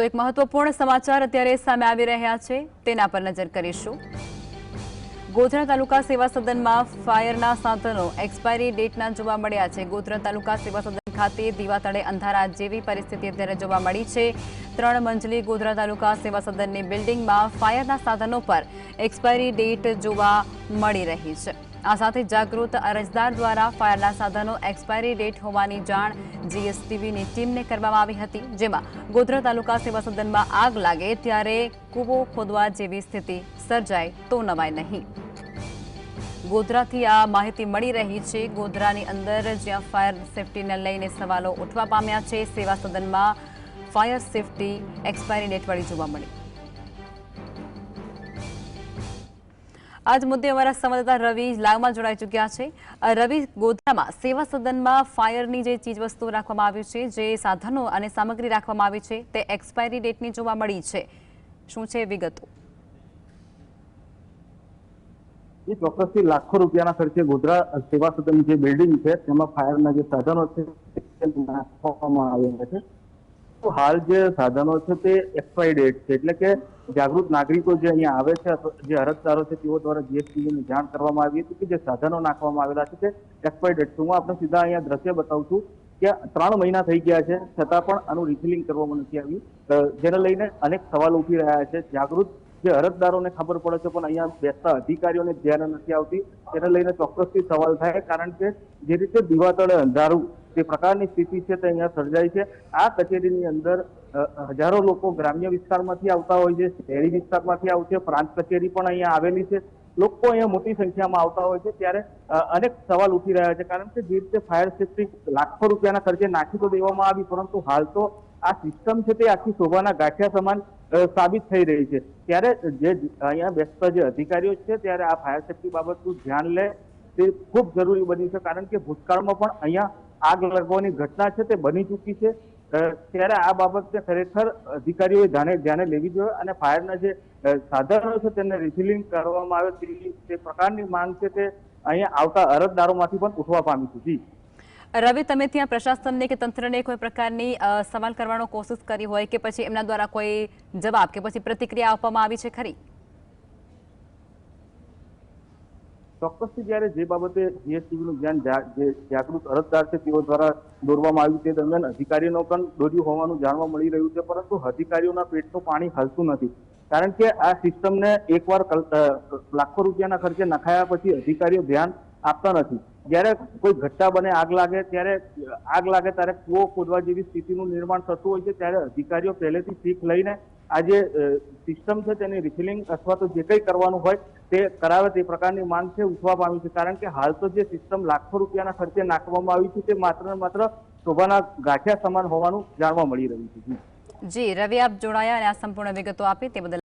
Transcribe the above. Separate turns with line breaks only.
તો એક મહત્વપૂર્ણ સમાચાર અત્યારે સામે આવી રહ્યા છે. તેના પર નજર કરીશું. ગોધરા તાલુકા સેવા સદનમાં ફાયરના સાધનો એક્સપાયરી ડેટના જોવા મળ્યા છે. ગોધરા તાલુકા સેવા સદન ખાતે દીવા તળે અંધારા જેવી પરિસ્થિતિ અત્યારે જોવા મળી છે. ત્રણ મંજલી ગોધરા તાલુકા સેવા સદનની બિલ્ડિંગમાં ફાયરના સાધનો પર એક્સપાયરી ડેટ જોવા મળી રહી છે. આ સાથે જાગૃત અરજદાર દ્વારા ફાયરના સાધનો એક્સપાયરી ડેટ હોવાની જાણ જીએસટીવીની ટીમને કરવામાં આવી હતી, જેમાં ગોધરા તાલુકા સેવા સદનમાં આગ લાગે ત્યારે કૂવો ખોદવા જેવી સ્થિતિ સર્જાય તો નવાય નહીં. ગોધરાથી આ માહિતી મળી રહી છે, ગોધરાની અંદર જ્યાં ફાયર સેફટીને લઈને સવાલો ઉઠવા પામ્યા છે, સેવા સદનમાં ફાયર સેફટી એક્સપાયરી ડેટ વાળી જોવા મળી. આજ મુદ્દે અમારા સંવાદદાતા રવિ લાઈવમાં જોડાઈ ચૂક્યા છે. રવિ, ગોધરામાં સેવા સદનમાં ફાયરની જે ચીજવસ્તુઓ રાખવામાં આવી છે, જે સાધનો અને સામગ્રી રાખવામાં આવી છે, તે એક્સપાયરી ડેટની જોવા મળી છે. શું છે વિગતો?
એ ચોક્કસથી લાખો રૂપિયાના ખર્ચે ગોધરા સેવા સદન જે બિલ્ડિંગ છે, તેમાં ફાયરના જે સાધનો છે છે. હાલ જે સાધનો છે તે એક્સપાયરી ડેટ છે. એટલે કે જાગૃત નાગરિકો જે અહીંયા આવે છે જે અરજદારો છે, તેઓ દ્વારા જીએસટીની જાણ કરવામાં આવી હતી કે જે સાધનો નાખવામાં આવેલા છે તે એક્સપાયરી ડેટ છે. હું આપણે સીધા અહીંયા દ્રશ્ય બતાવું છું કે ત્રણ મહિના થઈ ગયા છે, છતાં પણ આનું રિફિલિંગ કરવામાં નથી આવ્યું. જેને લઈને અનેક સવાલ ઉઠી રહ્યા છે. જાગૃત જે અરજદારોને ખબર પડે છે, પણ અહીંયા બેસતા અધિકારીઓને ધ્યાન નથી આવતી. તેને લઈને ચોક્કસથી સવાલ થાય, કારણ કે જે રીતે દીવાતળે અંધારું તે પ્રકારની સ્થિતિ છે તે અહીંયા સર્જાય છે. આ કચેરીની અંદર હજારો લોકો ગ્રામ્ય વિસ્તારમાંથી આવતા હોય છે, શહેરી વિસ્તારમાંથી આવે, છે, પ્રાંત કચેરી પણ અહીંયા આવેલી છે. લોકો અહીંયા મોટી સંખ્યામાં આવતા હોય છે ત્યારે અનેક સવાલ ઉઠી રહ્યા છે. કારણ કે જે રીતે ફાયર સેફટી લાખો રૂપિયાના ખર્ચે નાખી તો દેવામાં આવી, પરંતુ હાલ તો આ સિસ્ટમ છે તે આખી શોભાના ગાંઠિયા સમાન સાબિત થઈ રહી છે. ત્યારે જે અહીંયા બેસતા જે અધિકારીઓ છે ત્યારે આ ફાયર સેફટી બાબતનું ધ્યાન લે, તે ખૂબ જરૂરી બન્યું છે. કારણ કે ભૂતકાળમાં પણ અહીંયા આગ લાગવાની ઘટના છે તે બની ચૂકી છે. ત્યારે આ બાબતે ખરેખર અધિકારીઓએ ધ્યાને ધ્યાને લેવી જોઈએ અને ફાયરના જે સાધનો છે તેને રિફિલિંગ કરવામાં આવે તેવી તે પ્રકારની માંગ છે તે અહીંયા આવતા અરજદારોમાંથી પણ ઉઠવા પામી છે. જી.
રવિ, તમે ત્યાં પ્રશાસનને કે તંત્રને કોઈ પ્રકારની સવાલ કરવાનો કોશિશ કરી હોય કે પછી એમના દ્વારા કોઈ જવાબ કે પછી પ્રતિક્રિયા આપવામાં આવી છે ખરી?
ચોક્કસથી જ્યારે જે બાબતે જીએસટીવી નું ધ્યાન જે જાગૃત અરજદાર છે, તેઓ દ્વારા દોરવામાં આવ્યું તે દરમિયાન અધિકારીનો પણ દોર્યું હોવાનું જાણવા મળી રહ્યું છે, પરંતુ અધિકારીઓના પેટનું પાણી હલતું નથી. કારણ કે આ સિસ્ટમને એકવાર લાખો રૂપિયાના ખર્ચે નખાયા પછી અધિકારીઓ ધ્યાન આપતા નથી. જ્યારે કોઈ ઘટ્ટા બને, આગ લાગે, ત્યારે, આગ લાગે ત્યારે કૂવો ખોદવા જેવી સ્થિતિનું નિર્માણ થતું હોય છે, ત્યારે અધિકારીઓ પહેલેથી શીખ લઈને આ જે સિસ્ટમ છે, તેની રિફિલિંગ અથવા તો જે કંઈ કરવાનું હોય તે કરાવે તે પ્રકારની માંગ છે ઉઠવા પામી છે. કારણ કે હાલ તો જે સિસ્ટમ લાખો રૂપિયાના ખર્ચે નાખવામાં આવી છે, તે માત્ર ને માત્ર શોભાના ગાંઠિયા સમાન હોવાનું જાણવા મળી રહ્યું છે.
જી, રવિ આપ જોડાયા અને આ સંપૂર્ણ વિગતો આપી તે બદલ